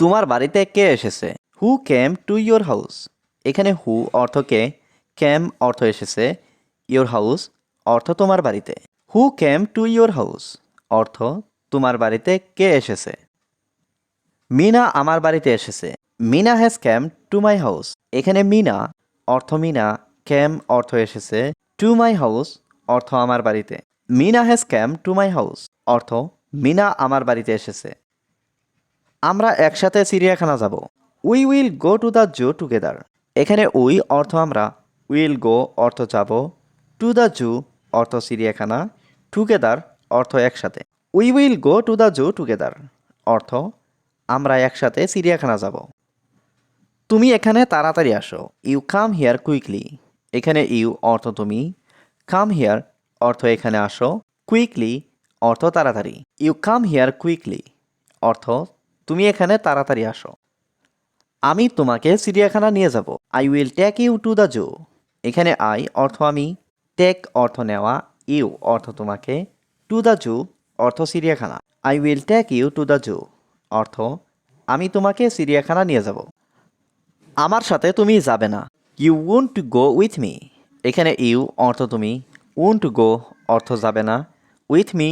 তোমার বাড়িতে কে এসেছে? Who came to your house এখানে হু অর্থ কে ক্যাম অর্থ এসেছে ইয়োর হাউস অর্থ তোমার বাড়িতে। Who came to your house অর্থ তোমার বাড়িতে কে এসেছে? মিনা আমার বাড়িতে এসেছে। Meena has came to my house এখানে মিনা, অর্থ মিনা ক্যাম অর্থ এসেছে টু মাই হাউস অর্থ আমার বাড়িতে। Meena has came to my house অর্থ মিনা আমার বাড়িতে এসেছে। আমরা একসাথে চিড়িয়াখানা যাব। We will go to the zoo together এখানে উই অর্থ আমরা। উইল গো অর্থ যাব। টু দ্য জু অর্থ চিড়িয়াখানা। টুগেদার অর্থ একসাথে। We will go to the zoo together অর্থ, আমরা একসাথে চিড়িয়াখানা যাব। তুমি এখানে তাড়াতাড়ি আসো। ইউ কাম হিয়ার কুইকলি এখানে ইউ অর্থ তুমি। কাম হিয়ার অর্থ এখানে আসো। কুইকলি অর্থ তাড়াতাড়ি। ইউ কাম হিয়ার কুইকলি অর্থ তুমি এখানে তাড়াতাড়ি আসো। আমি তোমাকে চিড়িয়াখানা নিয়ে যাব। I will take you to the zoo এখানে আই অর্থ আমি টেক অর্থ নেওয়া ইউ অর্থ তোমাকে টু দ্য জু অর্থ চিড়িয়াখানা। I will take you to the zoo অর্থ আমি তোমাকে চিড়িয়াখানা নিয়ে যাব। আমার সাথে তুমি যাবে না। You won't go with me এখানে ইউ অর্থ তুমি ওন্ট গো অর্থ যাবে না। উইথ মি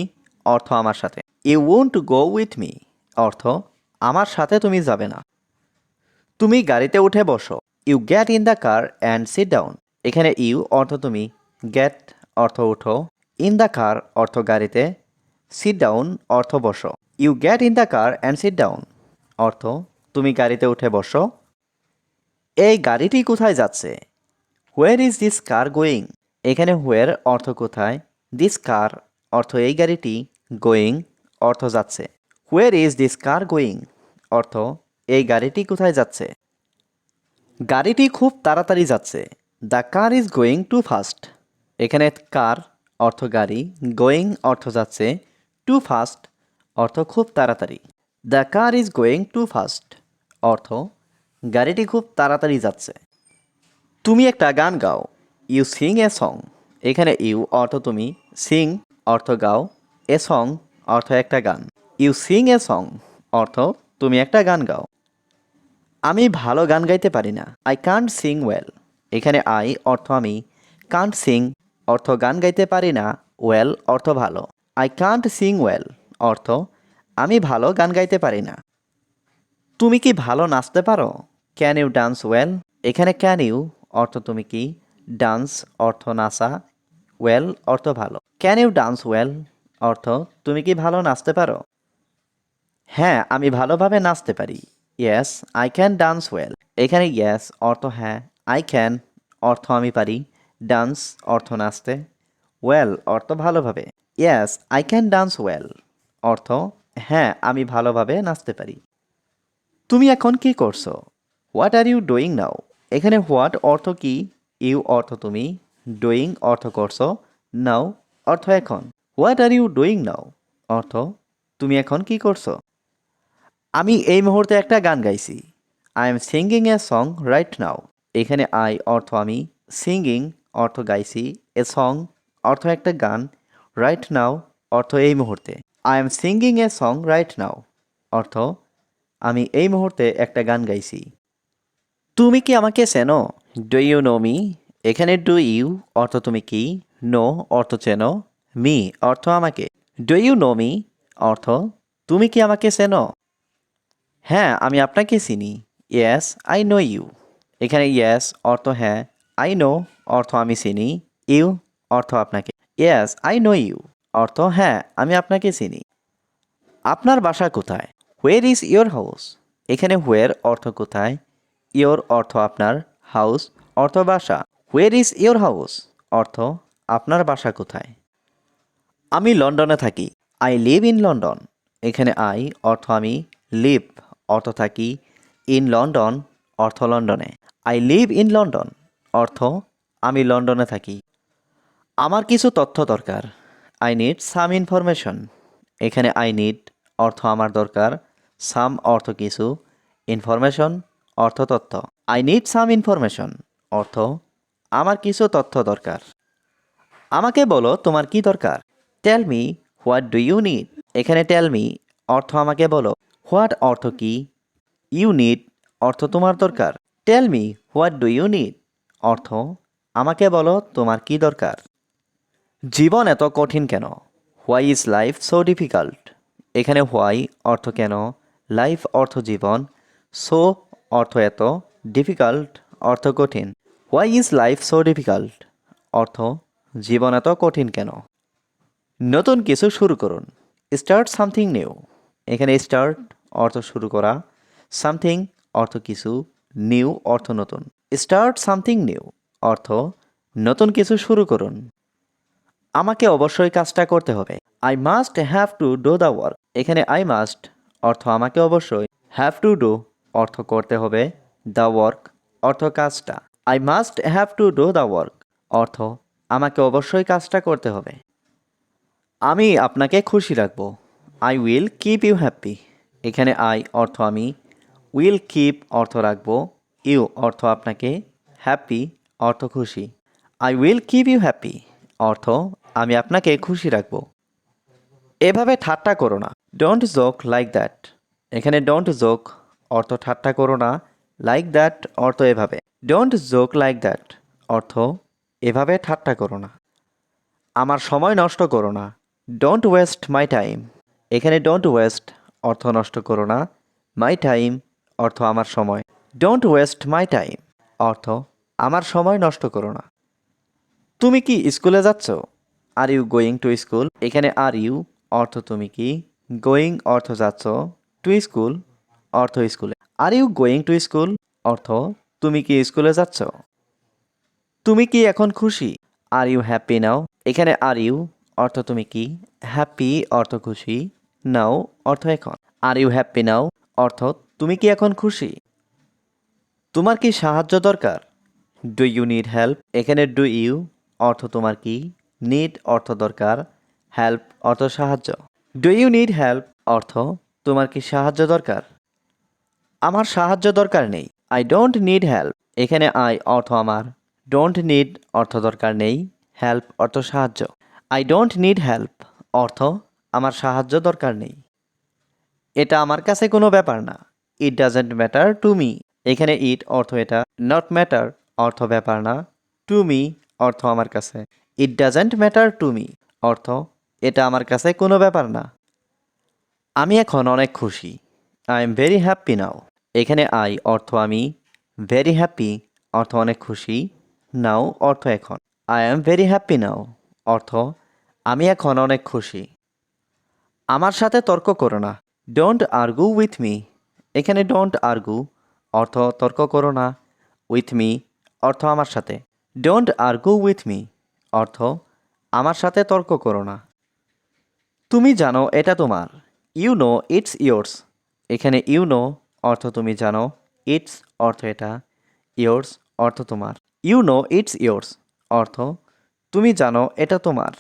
অর্থ আমার সাথে। You won't go with me অর্থ আমার সাথে তুমি যাবে না। তুমি গাড়িতে উঠে বসো। You get in the car and sit down এখানে ইউ অর্থ তুমি গেট অর্থ উঠো। ইন দ্য কার অর্থ গাড়িতে। সিট ডাউন অর্থ বসো। You get in the car and sit down অর্থ তুমি গাড়িতে উঠে বসো। এই গাড়িটি কোথায় যাচ্ছে? Where is this car going এখানে হোয়ার অর্থ কোথায়? দিস কার অর্থ এই গাড়িটি গোয়িং অর্থ যাচ্ছে। Where is this car going অর্থ, এই গাড়িটি কোথায় যাচ্ছে? গাড়িটি খুব তাড়াতাড়ি যাচ্ছে। The car is going too fast এখানে কার অর্থ গাড়ি গোয়িং অর্থ যাচ্ছে টু ফাস্ট অর্থ খুব তাড়াতাড়ি। The car is going too fast অর্থ, গাড়িটি খুব তাড়াতাড়ি যাচ্ছে। তুমি একটা গান গাও। ইউ সিং এ সং এখানে ইউ অর্থ তুমি। সিং অর্থ গাও। এ সং অর্থ একটা গান। ইউ সিং এ সং অর্থ তুমি একটা গান গাও। আমি ভালো গান গাইতে পারি না। আই কান্ট সিং ওয়েল এখানে আই অর্থ আমি। কান্ট সিং অর্থ গান গাইতে পারি না। ওয়েল অর্থ ভালো। আই কান্ট সিং ওয়েল অর্থ আমি ভালো গান গাইতে পারি না। তুমি কি ভালো নাচতে পারো? ক্যান ইউ ডান্স ওয়েল এখানে ক্যান ইউ অর্থ তুমি কি? ডান্স অর্থ নাচা। ওয়েল অর্থ ভালো। ক্যান ইউ ডান্স ওয়েল অর্থ তুমি কি ভালো নাচতে পারো? হ্যাঁ আমি ভালোভাবে নাচতে পারি। Yes I can dance well এখানে ইয়েস অর্থ হ্যাঁ। আই ক্যান অর্থ আমি পারি। ডান্স অর্থ নাচতে। ওয়েল অর্থ ভালোভাবে। Yes I can dance well অর্থ হ্যাঁ আমি ভালোভাবে নাচতে পারি। তুমি এখন কি করছ? What are you doing now এখানে হোয়াট অর্থ কি? ইউ অর্থ তুমি। ডুইং অর্থ করছ। নাও অর্থ এখন। What are you doing now অর্থ, তুমি এখন কি করছ? আমি এই মুহূর্তে একটা গান গাইছি। I am singing a song right now এখানে আই অর্থ আমি সিঙ্গিং অর্থ গাইছি। এ সং অর্থ একটা গান রাইট নাও অর্থ এই মুহূর্তে। I am singing a song right now অর্থ আমি এই মুহূর্তে একটা গান গাইছি। তুমি কি আমাকে চেনো? ডু ইউ নো মি এখানে ডু ইউ অর্থ তুমি কি? নো অর্থ চেনো। মি অর্থ আমাকে। ডু ইউ নো মি অর্থ তুমি কি আমাকে চেনো? হ্যাঁ আমি আপনাকে চিনি। ইয়েস আই নো ইউ এখানে ইয়েস অর্থ হ্যাঁ আই নো অর্থ আমি চিনি। ইউ অর্থ আপনাকে। ইয়েস আই নো ইউ অর্থ হ্যাঁ আমি আপনাকে চিনি। আপনার বাসা কোথায়? হোয়ের ইজ ইয়োর হাউস এখানে হোয়ের অর্থ কোথায়? ইয়োর অর্থ আপনার হাউস অর্থ বাসা। হোয়ের ইজ ইয়োর হাউস অর্থ আপনার বাসা কোথায়? আমি লন্ডনে থাকি। আই লিভ ইন লন্ডন এখানে আই অর্থ আমি লিভ অর্থ থাকি ইন লন্ডন অর্থ লন্ডনে আই লিভ ইন লন্ডন অর্থ আমি লন্ডনে থাকি। আমার কিছু তথ্য দরকার। আই নিড সাম ইনফরমেশন এখানে আই নিড অর্থ আমার দরকার। সাম অর্থ কিছু। ইনফরমেশন অর্থ তথ্য। আই নিড সাম ইনফরমেশন অর্থ আমার কিছু তথ্য দরকার। আমাকে বলো তোমার কি দরকার। Tell me what do you need এখানে টেল মি অর্থ আমাকে বলো। হোয়াট অর্থ কি? ইউ নিড অর্থ তোমার দরকার। Tell me what do you need? অর্থ, আমাকে বলো তোমার কি দরকার। জীবন এত কঠিন কেন? Why is life so difficult? এখানে হোয়াই অর্থ কেন? লাইফ অর্থ জীবন। সো অর্থ এত ডিফিকাল্ট, অর্থ কঠিন। Why is life so difficult? অর্থ, জীবন এত কঠিন কেন? নতুন কিছু শুরু করুন। Start something new. এখানে স্টার্ট অর্থ শুরু করা সামথিং অর্থ কিছু নিউ অর্থ নতুন। স্টার্ট সামথিং নিউ অর্থ নতুন কিছু শুরু করুন। আমাকে অবশ্যই কাজটা করতে হবে। I must have to do the work এখানে আই মাস্ট অর্থ আমাকে অবশ্যই হ্যাভ টু ডু অর্থ করতে হবে। দ্য ওয়ার্ক অর্থ কাজটা। I must have to do the work অর্থ আমাকে অবশ্যই কাজটা করতে হবে। আমি আপনাকে খুশি রাখব। I will keep you happy এখানে আই অর্থ আমি। উইল কিপ অর্থ রাখব। ইউ অর্থ আপনাকে। হ্যাপি অর্থ খুশি। I will keep you happy অর্থ আমি আপনাকে খুশি রাখব। এভাবে ঠাট্টা করো না। ডোন্ট জোক লাইক দ্যাট এখানে ডোন্ট জোক অর্থ ঠাট্টা করো না। লাইক দ্যাট অর্থ এভাবে। ডোন্ট জোক লাইক দ্যাট অর্থ এভাবে ঠাট্টা করো না। আমার সময় নষ্ট করো না। ডোন্ট ওয়েস্ট মাই টাইম এখানে ডোন্ট ওয়েস্ট অর্থ নষ্ট করো না। মাই টাইম অর্থ আমার সময়। ডোন্ট ওয়েস্ট মাই টাইম অর্থ আমার সময় নষ্ট করো না। তুমি কি স্কুলে যাচ্ছ? Are you going to school এখানে আর ইউ অর্থ তুমি কি? গোয়িং অর্থ যাচ্ছ। টু স্কুল অর্থ স্কুলে are you going to school অর্থ তুমি কি স্কুলে যাচ্ছ? তুমি কি এখন খুশি? আর ইউ হ্যাপি নাও এখানে আর ইউ অর্থ তুমি কি? হ্যাপি অর্থ খুশি। নাও অর্থ এখন। আর ইউ হ্যাপি নাও অর্থ তুমি কি এখন খুশি? তোমার কি সাহায্য দরকার? Do you need help? এখানে ডু ইউ অর্থ তোমার কি? নিড অর্থ দরকার, হেল্প অর্থ সাহায্য। ডু ইউ নিড হেল্প অর্থ তোমার কি সাহায্য দরকার? আমার সাহায্য দরকার নেই। I don't need help. এখানে আই অর্থ আমার। ডোন্ট নিড অর্থ দরকার নেই। হেল্প অর্থ সাহায্য। আই ডোন্ট নিড হেল্প অর্থ আমার সাহায্য দরকার নেই। এটা আমার কাছে কোনো ব্যাপার না। It doesn't matter to me এখানে ইট অর্থ এটা নট ম্যাটার অর্থ ব্যাপার না। টু মি অর্থ আমার কাছে। It doesn't matter to me অর্থ এটা আমার কাছে কোনো ব্যাপার না। আমি এখন অনেক খুশি। I am very happy now এখানে আই অর্থ আমি ভেরি হ্যাপি অর্থ অনেক খুশি। নাও অর্থ এখন। I am very happy now অর্থ আমি এখন অনেক খুশি। আমার সাথে তর্ক করো না। ডোন্ট আর্গু উইথ মি এখানে ডোন্ট আর্গু অর্থ তর্ক করো না। উইথ মি অর্থ আমার সাথে। ডোন্ট আর্গু উইথ মি অর্থ আমার সাথে তর্ক করো না। তুমি জানো এটা তোমার। ইউ নো ইটস ইয়োর্স এখানে ইউ নো অর্থ তুমি জানো। ইটস অর্থ এটা। ইয়োর্স অর্থ তোমার। ইউ নো ইটস ইয়োর্স অর্থ তুমি জানো এটা তোমার।